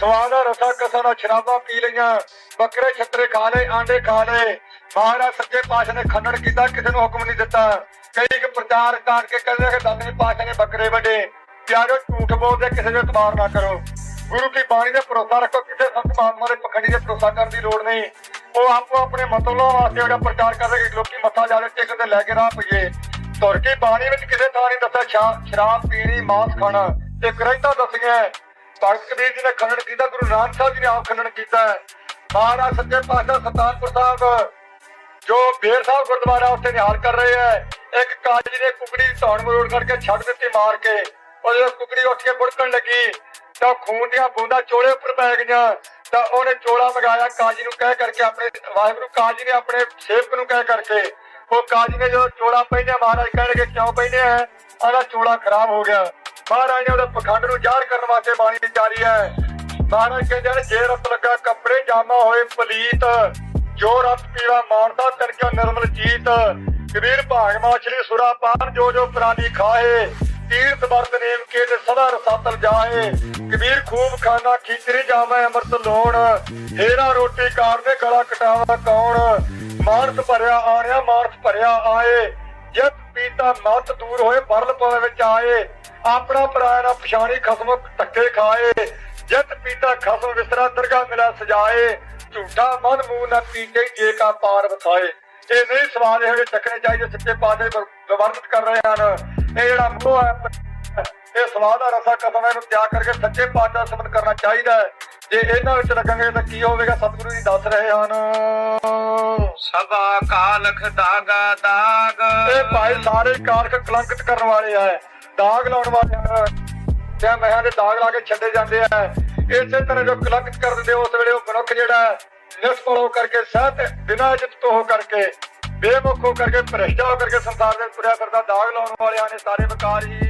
ਸਵਾਦ ਦਾ ਰਸਾ ਕਸਾ ਦਾ ਸ਼ਰਾਬਾਂ ਪੀ ਲਈਆਂ। ਬੱਕਰੇ ਛੱਤਰੇ ਖਾ ਲਏ, ਆਂਡੇ ਖਾ ਲਏ। ਮਹਾਰਾਜ ਸੱਚੇ ਪਾਤਸ਼ਾਹ ਨੇ ਖੰਡਨ ਕੀਤਾ, ਕਿਸੇ ਨੂੰ ਹੁਕਮ ਨਹੀਂ ਦਿੱਤਾ। ਕਈ ਇੱਕ ਪ੍ਰਚਾਰ ਕਰਕੇ ਕਹਿੰਦੇ ਕਿ ਦਸਵੇਂ ਪਾਤਸ਼ਾਹ ਨੇ ਬੱਕਰੇ ਵੱਡੇ। ਪਿਆਰੋ ਝੂਠ ਬੋਲਦੇ, ਕਿਸੇ ਦੇ ਇਤਬਾਰ ਨਾ ਕਰੋ। ਗੁਰੂ ਕੀ ਬਾਣੀ ਦੇ ਭਰੋਸਾ ਰੱਖੋ, ਕਿਸੇ ਸੰਤ ਮਹਾਤਮਾ ਦੇ ਪਖੰਡੀ ਦੇ ਭਰੋਸਾ ਕਰਨ ਦੀ ਲੋੜ ਨਹੀਂ। ਉਹ ਆਪੋ ਆਪਣੇ ਮਤਲਬ ਵਾਸਤੇ ਜਿਹੜਾ ਪ੍ਰਚਾਰ ਕਰਦੇ ਕਿ ਲੋਕੀ ਮੱਥਾ ਜਾ ਕੇ ਟੇਕਣ ਤੇ ਲੈ ਕੇ ਰਾਹ ਪਈਏ। ਤੁਰ ਕੀ ਬਾਣੀ ਵਿੱਚ ਕਿਸੇ ਥਾਂ ਨਹੀਂ ਦੱਸਿਆ ਸ਼ਾ- ਸ਼ਰਾਬ ਪੀਣੀ, ਮਾਂਸ ਖਾਣਾ। ਤੇ ਗ੍ਰੰਥਾਂ ਦੱਸੀਆਂ ਭਗਤ ਕਬੀਰ ਜੀ ਨੇ ਖੰਡਨ ਕੀਤਾ, ਗੁਰੂ ਨਾਨਕ ਸਾਹਿਬ ਜੀ ਨੇ ਆਪ ਖੰਡਨ ਕੀਤਾ ਹੈ। ਮਹਾਰਾਜ ਸੱਚੇ ਪਾਤਸ਼ਾਹ ਸਤਾਨਪੁਰ ਸਾਹਿਬ, ਜੋ ਬੇਰ ਸਾਹਿਬ ਗੁਰਦੁਆਰਾ ਉੱਥੇ ਨਿਹਾਲ ਕਰ ਰਹੇ ਹੈ, ਇੱਕ ਕਾਜੀ ਨੇ ਕੁਕੜੀ ਧੌਣ ਮਰੋੜ ਕਰਕੇ ਛੱਡ ਦਿੱਤੀ ਮਾਰ ਕੇ। ਉਹ ਜਦੋਂ ਕੁਕੜੀ ਉੱਠ ਕੇ ਬੁੜਕਣ ਲੱਗੀ, ਤਾਂ ਖੂਨ ਦੀਆਂ ਬੂੰਦਾਂ ਚੋਲੇ ਉੱਪਰ ਪੈ ਗਈਆਂ। ਤਾਂ ਉਹਨੇ ਚੋਲਾ ਮਗਾਇਆ ਕਾਜੀ ਨੂੰ ਕਹਿ ਕਰਕੇ ਆਪਣੇ, ਵਾਹਿਗੁਰੂ ਕਾਜੀ ਨੇ ਆਪਣੇ ਸੇਵਕ ਨੂੰ ਕਹਿ ਕਰਕੇ। ਉਹ ਕਾਜੀ ਨੇ ਜਦੋਂ ਚੋਲਾ ਪਹਿਨਿਆ ਮਹਾਰਾਜ ਕਹਿਣ ਲੱਗੇ, ਕਿਉਂ ਪਹਿਨਿਆ ਹੈ ਆਹਦਾ, ਚੋਲਾ ਖਰਾਬ ਹੋ ਗਿਆ। ਮਹਾਰਾਜ ਨੇ ਉਹਦੇ ਪਖੰਡ ਨੂੰ ਜ਼ਾਹਰ ਕਰਨ ਵਾਸਤੇ ਬਾਣੀ ਵਿਚਾਰੀ ਹੈ। ਮਹਾਰਾਜ ਕਹਿੰਦੇ ਨੇ ਜੇ ਰਤ ਲੱਗਾ ਕੱਪੜੇ ਜਾਮਾ ਹੋਏ ਪਲੀਤ, ਜੋ ਰਤ ਪੀਵਾ ਮਾਨਤਾ ਤਨ ਕਿਉ ਨਿਰਮਲ ਜੀਤ ਕਬੀਰ ਭਾਗ ਮਾਛਲੀ ਸੁਰਾ ਜੋ ਜੋ ਪ੍ਰਾਨੀ ਖਾਏ ਤੀਰਥ ਵਰਤ ਨੇਮ ਕੇ ਤੇ ਸਦਾ ਰਸਾਤਲ ਜਾਏ ਕਬੀਰ ਖੂਬ ਖਾਨਾ ਖੀਚਰੀ ਜਾਵੇ ਅੰਮ੍ਰਿਤ ਲੋਣ, ਹੇਰਾ ਰੋਟੀ ਕਾਰ ਦੇ ਗਲਾ ਕਟਾਵਾ ਕੌਣ? ਮਾਨਸ ਭਰਿਆ ਆਣਿਆ, ਮਾਨਸ ਭਰਿਆ ਆਏ। ਜਿਤ ਪੀਤਾ ਮਤ ਦੂਰ ਹੋਏ, ਪਰਲ ਪਵੇ ਵਿੱਚ ਆਏ, ਆਪਣਾ ਪਰਾਇਆ ਪਛਾਣੀ ਖਸਮ ਧੱਕੇ ਖਾਏ ਜਿਤ ਪੀਤਾ ਖਸਮ ਵਿਸਰਾ ਦਰਗਾ ਮਿਲਾ ਸਜਾਏ, ਝੂਠਾ ਮਨ ਮੂਹ ਨਾ ਪੀਤੇ ਜੇ ਕਾ ਪਾਰ ਵਸਾਏ। ਇਹ ਨਹੀਂ ਸਵਾਲ ਇਹੋ ਜਿਹੇ ਚੱਕਣੇ ਚਾਹੀਦੇ ਸੱਚੇ ਪਾਤਸ਼ਾਹ ਵਰਣਿਤ ਕਰ ਰਹੇ ਹਨ। ਇਹ ਜਿਹੜਾ ਮੋਹ ਹੈ, ਇਹ ਸਵਾਦ ਦਾ ਰਸਾ ਕਦਮ ਇਹਨੂੰ ਤਿਆਗ ਕਰਕੇ ਸੱਚੇ ਪਾਤਸ਼ਾਹ ਸਮਨ ਕਰਨਾ ਚਾਹੀਦਾ ਹੈ। ਜੇ ਇਹਨਾਂ ਵਿੱਚ ਲੱਗਾਂਗੇ ਤਾਂ ਕੀ ਹੋਵੇਗਾ? ਸਤਿਗੁਰੂ ਜੀ ਦੱਸ ਰਹੇ ਹਨ। ਸਭਾ ਕਾਲਖ ਦਾਗਾ ਦਾਗ। ਇਹ ਭਾਈ ਸਾਰੇ ਕਾਰਕ ਕਲੰਕਿਤ ਕਰਨ ਵਾਲੇ ਆ। ਦਾਗ ਲਾਉਣ ਵਾਲੇ ਹਨ ਤੇ ਮਹਾਂ ਦੇ ਦਾਗ ਲਾ ਕੇ ਛੱਡੇ ਜਾਂਦੇ ਆ। ਇਸੇ ਤਰ੍ਹਾਂ ਜੋ ਕਲੰਕਿਤ ਕਰ ਦਿੰਦੇ ਉਸ ਵੇਲੇ ਉਹ ਮਨੁੱਖ ਜਿਹੜਾ ਨਿਸਫਲ ਹੋ ਕਰਕੇ, ਸਹਿਤ ਬਿਨਾਂ ਇੱਜ਼ਤ ਤੋਂ ਹੋ ਕਰਕੇ, ਬੇਮੁਖ ਹੋ ਕਰਕੇ, ਭ੍ਰਿਸ਼ਟਾ ਹੋ ਕਰਕੇ ਸੰਸਾਰ ਦੇ ਤੁਰਿਆ ਫਿਰਦਾ ਦਾਗ ਲਾਉਣ ਵਾਲਿਆਂ ਨੇ ਸਾਰੇ ਵਿਕਾਰ ਹੀ।